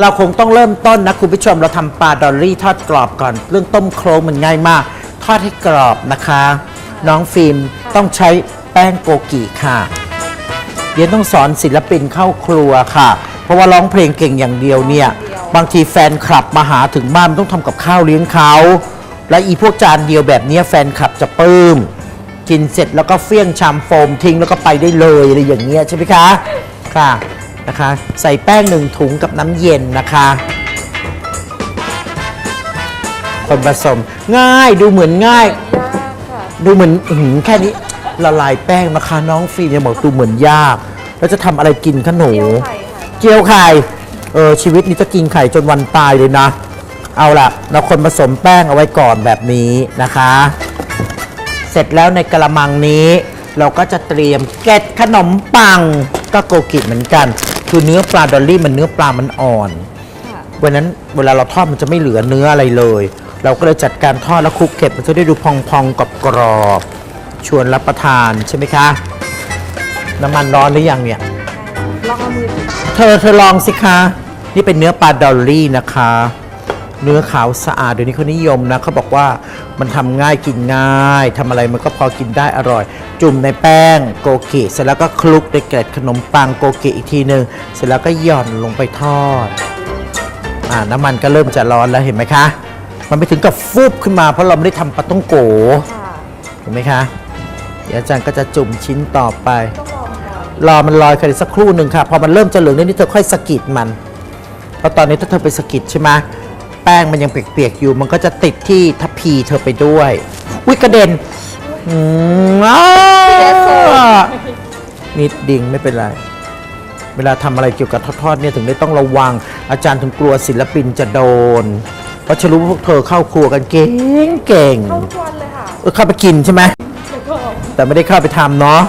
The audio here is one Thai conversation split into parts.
เราคงต้องเริ่มต้นนะคุณผู้ชมเราทำปลาดอลลี่ทอดกรอบก่อน เรื่องต้มโครงมันง่ายมาก ทอดให้กรอบนะคะ น้องฟิล์มต้องใช้แป้งโกกิค่ะเดี๋ยวต้องสอนศิลปินเข้าครัวค่ะ เพราะว่าร้องเพลงเก่งอย่างเดียวเนี่ย บางทีแฟนคลับมาหาถึงบ้านต้องทำกับข้าวเลี้ยงเขาและอีพวกจานเดียวแบบนี้แฟนคลับจะปลื้มกินเสร็จแล้วก็เฟี้ยงชามโฟมทิ้งแล้วก็ไปได้เลยอะไรอย่างเงี้ยใช่ไหมคะค่ะ นะคะ ใส่แป้งหนึ่งถุงกับน้ำเย็นนะคะคนผสมง่ายดูเหมือนง่ายยากค่ะดูเหมือนอื้อหือแค่นี้ละลายแป้งนะคะน้องฟีเนี่ยบอกดูเหมือนยาก แล้วจะทำอะไรกินขหนู เจียวไข่ค่ะ เจียวไข่ เออชีวิตนี้จะกินไข่จนวันตายเลยนะ เอาล่ะ เราคนผสมแป้งเอาไว้ก่อนแบบนี้นะคะ เสร็จแล้วในกระมังนี้ เราก็จะเตรียมเกล็ดขนมปังก็โกกิเหมือนกัน คือเนื้อปลาดอลลี่มันเนื้อปลามันอ่อนค่ะวันนั้นเวลาเราทอดมันจะไม่เหลือเนื้ออะไรเลย เราก็เลยจัดการทอดแล้วคลุกเก็บมันจะได้ดูพองๆกับกรอบๆชวนรับประทานใช่ไหมคะ น้ำมันร้อนหรือยังเนี่ยลองเอามือจับเธอเธอลองสิคะ นี่เป็นเนื้อปลาดอลลี่นะคะ เนื้อขาวสะอาดเดี๋ยวนี้เขานิยมนะเขาบอกว่ามันทำง่ายกินง่ายทำอะไรมันก็พอกินได้อร่อย จุ่มในแป้งโกกิเสร็จแล้วก็คลุกในเกล็ดขนมปังโกกิอีกทีหนึ่งเสร็จแล้วก็หย่อนลงไปทอดอ่าน้ำมันก็เริ่มจะร้อนแล้วเห็นไหมคะ มันไปถึงกับฟูบขึ้นมาเพราะเราไม่ได้ทำปลาต้องโกค่ะเห็นไหมคะเดี๋ยวอาจารย์ก็จะจุ่มชิ้นต่อไปต้องลองก่อนรอมันลอยแค่สักครู่หนึ่งค่ะ พอมันเริ่มจะเหลืองนิดๆเธอค่อยสะกิดมัน เพราะตอนนี้ถ้าเธอไปสะกิดใช่ไหม แป้งมันยังเปียกๆอยู่ มันก็จะติดที่ทัพพีเธอไปด้วยอุ้ยกระเด็นอืมอ้าวนิดดิ่งไม่เป็นไร เวลาทำอะไรเกี่ยวกับทอดๆเนี่ยถึงได้ต้องระวัง อาจารย์ถึงกลัวศิลปินจะโดน เพราะฉันรู้ว่าพวกเธอเข้าครัวกันเก่งเก่งๆเข้าทุกวันเลยค่ะเออเข้าไปกินใช่ไหมแล้วก็แต่ไม่ได้เข้าไปทำเนาะ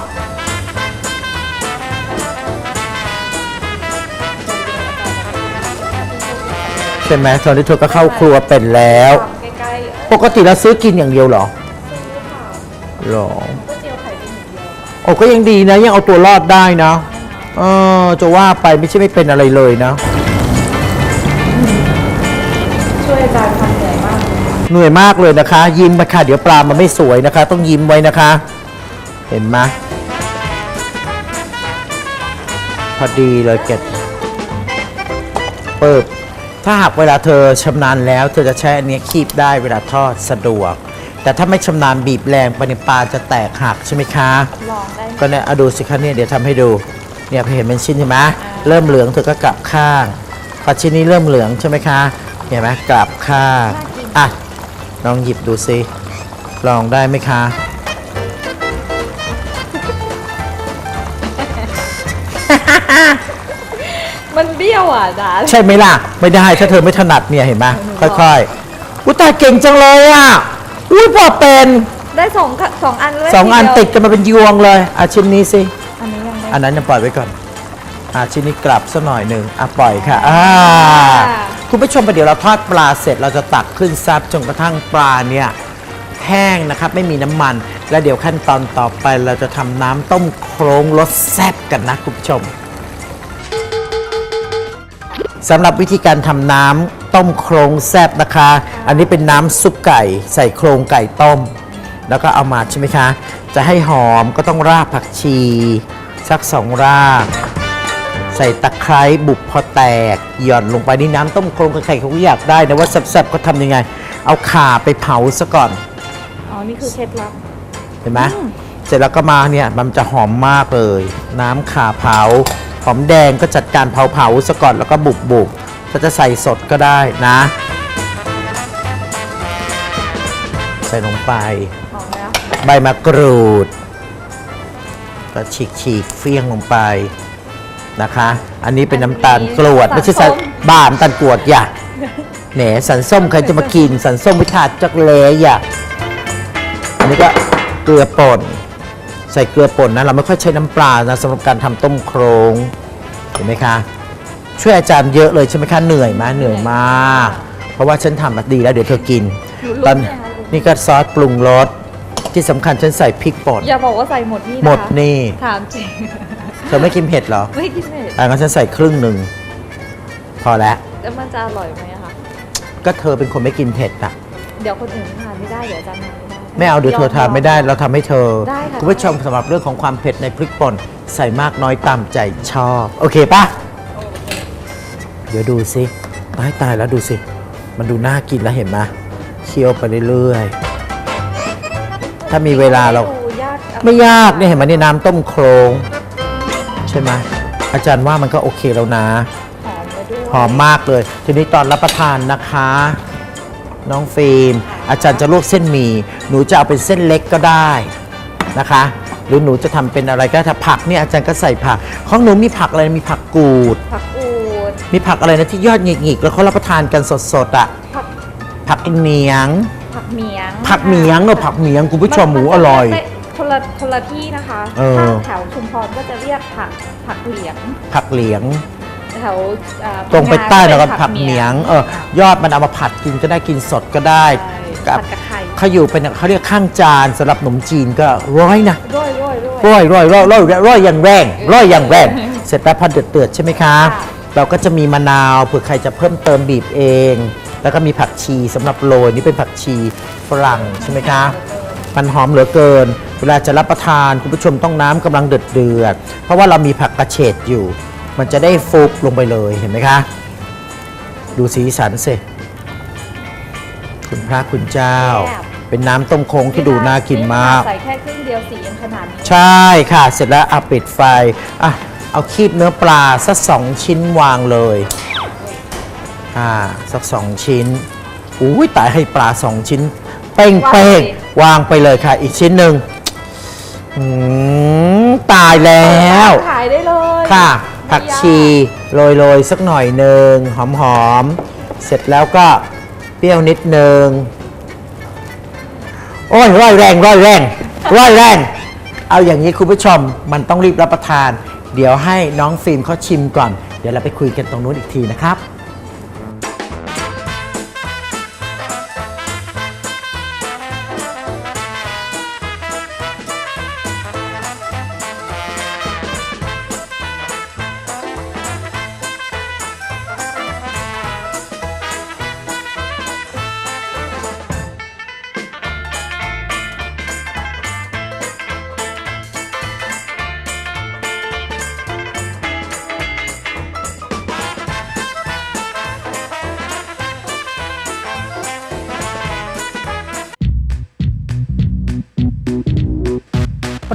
ใช่ไหมตอนนี้เธอก็เข้าครัวเป็นแล้ว ใกล้ๆเอ่อปกติเราซื้อกินอย่างเดียวเหรอซื้อค่ะหรอก๋วยเตี๋ยวไข่เป็นอย่างเดียวโอ้ก็ยังดีนะ ยังเอาตัวรอดได้นะเออจะว่าไปไม่ใช่ไม่เป็นอะไรเลยนะ ช่วยอาจารย์ทำเหนื่อยมากเหนื่อยมากเลยนะคะ ยิ้มไปค่ะเดี๋ยวปลามันไม่สวยนะคะ ต้องยิ้มไว้นะคะ เห็นไหมพอดีเลยเก็ดเปิด ถ้าหากเวลาเธอชำนาญแล้ว เธอจะใช้อันเนี้ยคีบได้เวลาทอดสะดวก แต่ถ้าไม่ชำนาญบีบแรงไปในยปลาจะแตกหักใช่ไหมคะ ลองได้ไหมก็เนี่ยเอาดูสิคะเนี่ยเดี๋ยวทำให้ดู เนี่ยพอเห็นเป็นชิ้นใช่ไหมเริ่มเหลืองเธอก็กลับข้างพอชิ้นนี้เริ่มเหลืองใช่ไหมคะเห็นไหมกลับข้างอะลองหยิบดูสิลองได้ไหมคะ มันเบี้ยวอะอาจารย์ ใช่ไหมล่ะ ไม่ได้ถ้าเธอไม่ถนัดเนี่ยเห็นไหมค่อยๆอุ้ยตายเก่งจังเลยอะอุ้ยพอเป็นได้สองค่ะสองอันเลยสองอันทีติเยวดกันมาเป็นยวงเลยอะชิ้นนี้สิ อันนี้ยังได้อันนั้นจะปล่อยไว้ก่อนอะชิ้นนี้กลับสักหน่อยหนึ่งอะปล่อยค่ะอ่าคุณผู้ชมประเดี๋ยวเราทอดปลาเสร็จเราจะตักขึ้นซับจนกระทั่งปลาเนี่ยแห้งนะครับไม่มีน้ำมัน แล้วเดี๋ยวขั้นตอนต่อไปเราจะทำน้ำต้มโครงรสแซ่บกันนะคุณผู้ชม สำหรับวิธีการทำน้ำต้มโครงแซ่บนะคะ อันนี้เป็นน้ำซุปไก่ ใส่โครงไก่ต้ม แล้วก็เอามาใช่ไหมคะ จะให้หอมก็ต้องรากผักชี สักสองราก ใส่ตะไคร้บุบพอแตก หย่อนลงไปในน้ำต้มโครงใครๆเขาก็อยากได้นะว่าแซ่บๆก็ทำยังไง เอาข่าไปเผาซะก่อน อ๋อ นี่คือเคล็ดลับ เห็นไหมเสร็จแล้วก็มาเนี่ยมันจะหอมมากเลย น้ำข่าเผาห อมแดงก็จัดการเผาเผาๆซะก่อนแล้วก็บุบบุบๆถ้าจะใส่สดก็ได้นะ ใส่ลงไปหอมแล้วใบมะกรูด ก็ฉีกฉีกๆเฟี้ยงลงไปนะคะ อันนี้เป็นน้ำตาลกรวดไม่ใช่สันบ้านำตาลกรวดอย่าแหนสันส้มใครจะมากิน สันส้มวิถาดจักเลอย่าอันนี้ก็เกลือป่น ใส่เกลือป่นนะเราไม่ค่อยใช้น้ำปลานะสำหรับการทำต้มโครงเห็นไหมคะ ช่วยอาจารย์เยอะเลยใช่ไหมคะเหนื่อยไหมเหนื่อยมาก เพราะว่าฉันทำมาดีแล้วเดี๋ยวเธอกิน ตอนนี่ก็ซอสปรุงรสที่สำคัญฉันใส่พริกป่นอย่าบอกว่าใส่หมดนี่นะคะหมดนี่ถามจริงเธอไม่กินเผ็ดเหรอไม่กินเผ็ดอะงั้นฉันใส่ครึ่งหนึ่งพอแล้วแล้วมันจะอร่อยไหมอะคะก็เธอเป็นคนไม่กินเผ็ดอะเดี๋ยวคนอื่นทานไม่ได้เดี๋ยวอาจารย์ทาน ไม่ได้ไม่เอาเดี๋ยวเธอทานไม่ได้เราทำให้เธอได้ค่ะ คุณผู้ชมสำหรับเรื่องของความเผ็ดในพริกป่นใส่มากน้อยตามใจชอบ โอเคปะเดี๋ยวดูสิตายตายแล้วดูสิ มันดูน่ากินแล้วเห็นไหมเคี่ยวไปเรื่อยๆถ้ามีเวลาเรา ดูยากอะไม่ยากเนี่ยเห็นไหมนี่น้ำต้มโครง ใช่ไหมอาจารย์ว่ามันก็โอเคแล้วนะ หอมไปด้วยหอมมากเลย ทีนี้ตอนรับประทานนะคะ น้องฟิล์ม อาจารย์จะลวกเส้นหมี่หนูจะเอาเป็นเส้นเล็กก็ได้นะคะ หรือหนูจะทำเป็นอะไรก็ถ้าผักเนี่ยอาจารย์ก็ใส่ผัก ของหนูมีผักอะไรมีผักกูด ผักอูด มีผักอะไรนะที่ยอดหงิกๆแล้วเขารับประทานกันสดๆอะผักผักเหนียง ผักเหมียงผักเหมียงเนอะผักเหมียงคุณผู้ชมหมูอร่อยมันจะคนละคนละที่นะคะเออ ถ้าแถวชุมพรก็จะเรียกผักผักเหลียงผักเหลียง แถวอ่าตรงไปใต้แล้วก็เป็นผักเหมียงเออยอดมันเอามาผัดกินก็ได้กินสดก็ได้ ใช่ กัผับดกับไข่ เขาอยู่เป็นเขาเรียกข้างจานสำหรับขนมจีนก็ร้อยนะร่อยร่อยร่อย ร้อยร้อยร้อยร้อยร้อยอย่างแรงร้อยอย่างแรงเออเสร็จแล้วพอเดือดเดือดๆใช่ไหมคะ ค่ะ เราก็จะมีมะนาวเผื่อใครจะเพิ่มเติมบีบเอง แล้วก็มีผักชีสำหรับโรยนี่เป็นผักชีฝรั่งใช่ไหมคะ มันหอมเหลือเกิน เวลาจะรับประทานคุณผู้ชมต้องน้ำกำลังเดือดเดือดๆเพราะว่าเรามีผักกระเฉดอยู่ มันจะได้ฟุบลงไปเลยเห็นไหมคะ ดูสีสันสิ คุณพระคุณเจ้าเป็นน้ำต้มโค้งที่ดูน่ากินมาก ใส่แค่ครึ่งเดียวสียังขนาดนี้ใช่ค่ะ เสร็จแล้วเอาปิดไฟอะเอาคีบเนื้อปลาสักสองชิ้นวางเลยอ่าสักสองชิ้นอุ้ยตายให้ปลาสองชิ้น เป้งเป้งวางไปเลยค่ะ อีกชิ้นหนึ่งอืมตายแล้ว ขายได้เลยค่ะไม่ผักยาชีโรยโรยๆ สักหน่อยหนึ่งหอมหอมๆเสร็จแล้วก็ เปรี้ยวนิดหนึ่งโอ้ยร้อยแรงร้อยแรงร้อยแรง เอาอย่างนี้คุณผู้ชมมันต้องรีบรับประทาน เดี๋ยวให้น้องฟิล์มเขาชิมก่อน เดี๋ยวเราไปคุยกันตรงนู้นอีกทีนะครับ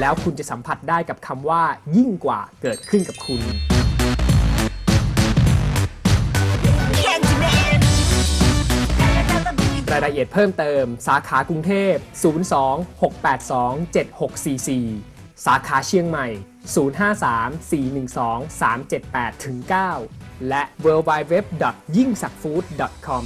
แล้วคุณจะสัมผัสได้กับคำว่า ยิ่งกว่าเกิดขึ้นกับคุณ รายละเอียดเพิ่มเติม สาขากรุงเทพ 02-682-7644 สาขาเชียงใหม่ 053-412-378-9 และ w w w y i n g s a k f o o d c o m